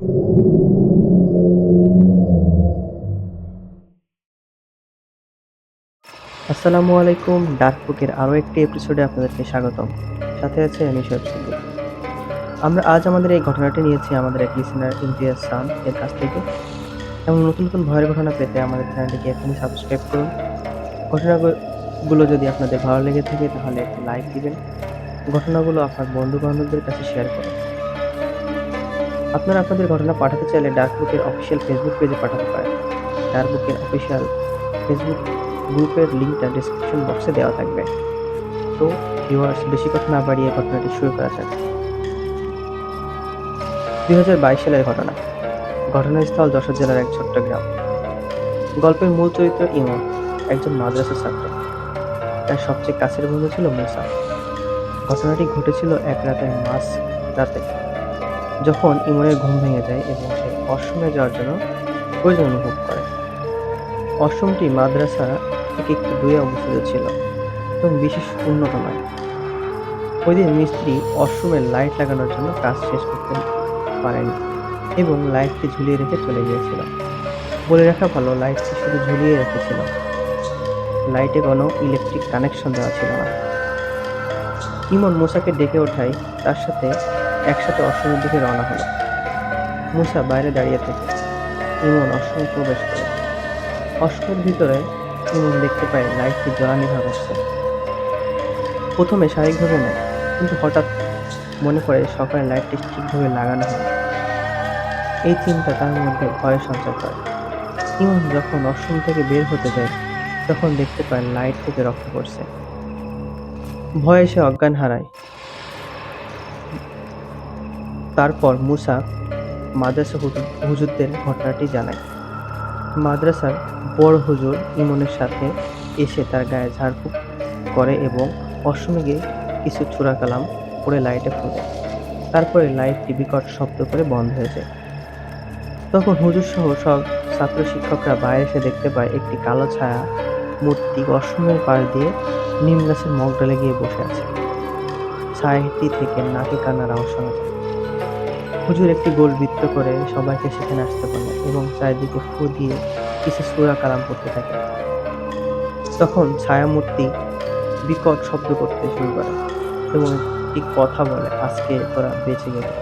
আসসালামু আলাইকুম, ডার্ক আরও একটি এপিসোডে আপনাদেরকে স্বাগতম। সাথে আছে আমি শোয়েব আমরা আজ আমাদের এই ঘটনাটি নিয়েছি আমাদের এক লিসেনার ইমতিয়াজ সান, এর কাছ থেকে। এবং নতুন নতুন ভয়ের ঘটনা পেতে আমাদের চ্যানেলটিকে এখনই সাবস্ক্রাইব করুন। ঘটনাগুলো যদি আপনাদের ভালো লেগে থাকে, তাহলে একটি লাইক দিবেন। ঘটনাগুলো আপনার বন্ধু বান্ধবদের কাছে শেয়ার করুন। আপনারা আপনাদের ঘটনা পাঠাতে চাইলে ডার্ক বুকের অফিসিয়াল ফেসবুক পেজে পাঠাতে পারেন। ডার্ক বুকের অফিসিয়াল ফেসবুক গ্রুপের লিঙ্কটা ডিসক্রিপশন বক্সে দেওয়া থাকবে। তো ভিউয়ার্স বেশি কথা না বাড়িয়ে ঘটনাটি শুরু করা যাক। দুই হাজার বাইশ সালের ঘটনা। ঘটনাস্থল যশোর জেলার এক ছোট্ট গ্রাম। গল্পের মূল চরিত্র ইমন, একজন মাদ্রাসা ছাত্র। তার সবচেয়ে কাছের বন্ধু ছিল মুসা। ঘটনাটি ঘটেছিল এক রাতের মাস রাতে। যখন ইমনের ঘুম ভেঙে যায় এবং সে অশ্রমে যাওয়ার জন্য প্রয়োজন অনুভব করে। অশ্রমটি মাদ্রাসা থেকে একটু দূরে অবস্থিত ছিল এবং বিশেষ উন্নত নয় ওই দিন মিস্ত্রি অশ্রমের লাইট লাগানোর জন্য কাজ শেষ করতে পারেনি এবং লাইটটি ঝুলিয়ে রেখে চলে গিয়েছিল। বলে রাখা ভালো, লাইটটি শুধু ঝুলিয়ে রেখেছিল। লাইটে কোনো ইলেকট্রিক কানেকশন দেওয়া ছিল না। ইমন মুসাকে ডেকে ওঠায়, তার সাথে একসাথে অশ্রমের দিকে রওনা হলো। মুসা বাইরে দাঁড়িয়ে থাকে ইমন অশ্রমে প্রবেশ করে। অশ্রমের ভিতরে ইমন দেখতে পায় লাইটটি জ্বালানি ভাব আসছে। প্রথমে স্বাভাবিকভাবে নেয় কিন্তু হঠাৎ মনে পড়ে সকালে লাইটটি ঠিকভাবে লাগানো হয় এই চিন্তা তার মধ্যে ভয় সঞ্চার করে। ইমন যখন অশ্রম থেকে বের হতে যায়, তখন দেখতে পায় লাইট থেকে রক্ত পড়ছে। ভয়ে সে অজ্ঞান হারায়। তারপর মুসা মাদ্রাসা হুজুর- হুজুরদের ঘটনাটি জানায়। মাদ্রাসার বড় হুজুর ইমনের সাথে এসে তার গায়ে ঝাড়ফুঁক করে এবং গিয়ে কিছু চূড়া কালাম পরে লাইটে ফুটে। তারপরে লাইটটি বিকট শব্দ করে বন্ধ হয়ে যায়। তখন হুজুর সহ সব ছাত্র শিক্ষকরা বাইরে এসে দেখতে পায় একটি কালো ছায়া মূর্তি অশ্রমের পাশ দিয়ে নিম গাছের মগ ডালে গিয়ে বসে আছে। ছায়াটি থেকে নাকি কান্নার আওয়াজ শোনা যায়। হুজুর একটি গোল বৃত্ত করে সবাইকে সেখানে আসতে বললেন এবং চারিদিকে ফু দিয়ে কিছু সুরা কালাম করতে থাকে। তখন ছায়ামূর্তি বিকট শব্দ করতে শুরু করে এবং একটি কথা বলে, আজকে তোরা বেঁচে গেলে,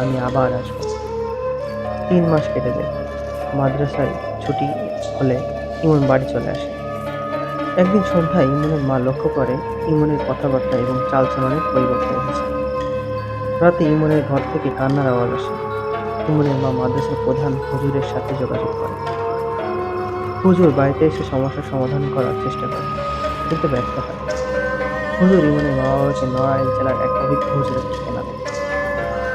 আমি আবার আসব। তিন মাস কেটে যায়। মাদ্রাসায় ছুটি হলে ইমন বাড়ি চলে আসে। একদিন সন্ধ্যায় ইমনের মা লক্ষ্য করে ইমনের কথাবার্তা এবং চালচলনের পরিবর্তন হয়েছে। রাতে ইমনের ঘর থেকে কান্নার আওয়াজ আসে। ইমনের মা মাদ্রাসার প্রধান হুজুরের সাথে যোগাযোগ করে। হুজুর বাড়িতে এসে সমস্যার সমাধান করার চেষ্টা করে, কিন্তু ব্যর্থ হয়। হুজুর ইমনের মা বাবাকে নড়াইল জেলার এক অভিজ্ঞ হুজুরের ঠিকানা দেয়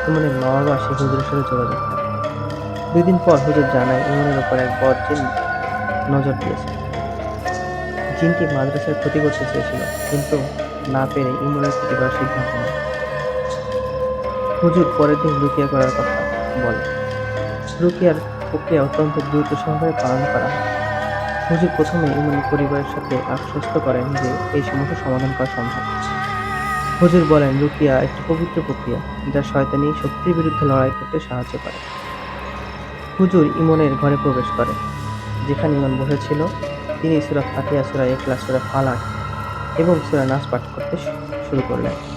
ইমনের মা বাবা সেই হুজুরের সাথে যোগাযোগ করে। দুই দিন পর হুজুর জানায় ইমনের উপর এক বদ জিন নজর দিয়েছে। জিনটি মাদ্রাসার ক্ষতি করতে চেয়েছিল, কিন্তু না পেরে ইমনের ক্ষতি করার সিদ্ধান্ত নেয়। হুজুর পরের দিন রুকিয়া করার কথা বলে। রুকিয়ার প্রক্রিয়া অত্যন্ত দ্রুত সহকারে পালন করা হয়। হুজুর প্রথমে ইমনের পরিবারের সাথে আশ্বস্ত করেন যে এই সমস্যার সমাধান করা সম্ভব। হুজুর বলেন, রুকিয়া একটি পবিত্র প্রক্রিয়া যা শয়তানি শক্তির বিরুদ্ধে লড়াই করতে সাহায্য করে। হুজুর ইমনের ঘরে প্রবেশ করে, যেখানে ইমন বসেছিল। তিনি সুরা ফাতিয়া সুরা একলা সুরা ফালাক এবং সুরা নাচ পাঠ করতে শুরু করলেন।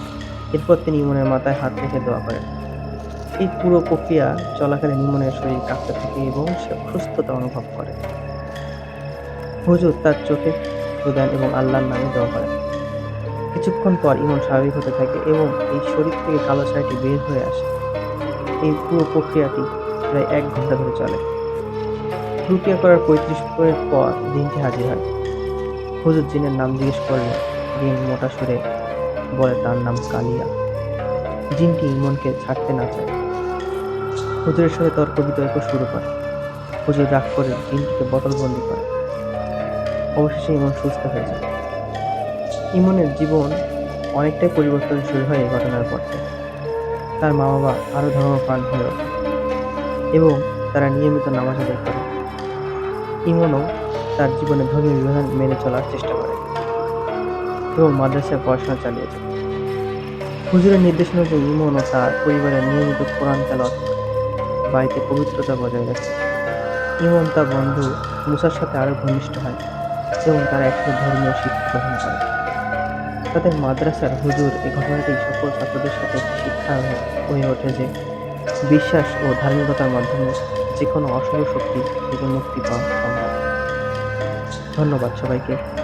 এরপর তিনি ইমনের মাথায় হাত রেখে দোয়া করেন। এই পুরো প্রক্রিয়া চলাকালীন ইমনের শরীর কাঁপতে থাকে এবং সে অসুস্থতা অনুভব করে। হুজুর তার চোখে প্রদান এবং আল্লাহর নামে দোয়া করেন। কিছুক্ষণ পর ইমন স্বাভাবিক হতে থাকে এবং এই শরীর থেকে কালো ছায়াটি বের হয়ে আসে। এই পুরো প্রক্রিয়াটি প্রায় এক ঘণ্টা ধরে চলে। প্রক্রিয়া করার পঁয়ত্রিশ মিনিট পর দিনটি হাজির হয়। হুজুর জিনের নাম জিজ্ঞেস করলে দিন মোটা সুরে বলে তার নাম কালিয়া জিনটি ইমনকে ছাড়তে না চায়। হুজুরের সাথে তর্ক বিতর্ক শুরু করে। হুজুর রাগ করে জিনটিকে বোতলবন্দি করে। অবশেষে ইমন সুস্থ হয়ে যায়। ইমনের জীবন অনেকটাই পরিবর্তন শুরু হয় এই ঘটনার পর থেকে। তার মা বাবা আরও ধর্মপ্রাণ হয়ে ওঠে এবং তারা নিয়মিত নামাজ আদায় করে। ইমনও তার জীবনে ধর্মীয় বিধান মেনে চলার চেষ্টা করে। এবং মাদ্রাসায় পড়াশোনা চালিয়ে যায় হুজুরের নির্দেশ অনুযায়ী ইমন ও তার পরিবারের নিয়মিত কোরআন করে বাড়িতে পবিত্রতা বজায় রাখে। ইমন তার বন্ধু মুসার সাথে আরও ঘনিষ্ঠ হয় এবং তারা একসাথে ধর্মীয় শিক্ষা গ্রহণ করে। তাদের মাদ্রাসার হুজুর এই ঘটনাটি সকল ছাত্রদের সাথে শিক্ষা হয়ে ওঠে যে বিশ্বাস ও ধার্মিকতার মাধ্যমে যে কোনো অশুভ শক্তি থেকে মুক্তি পাওয়া সম্ভব। ধন্যবাদ সবাইকে।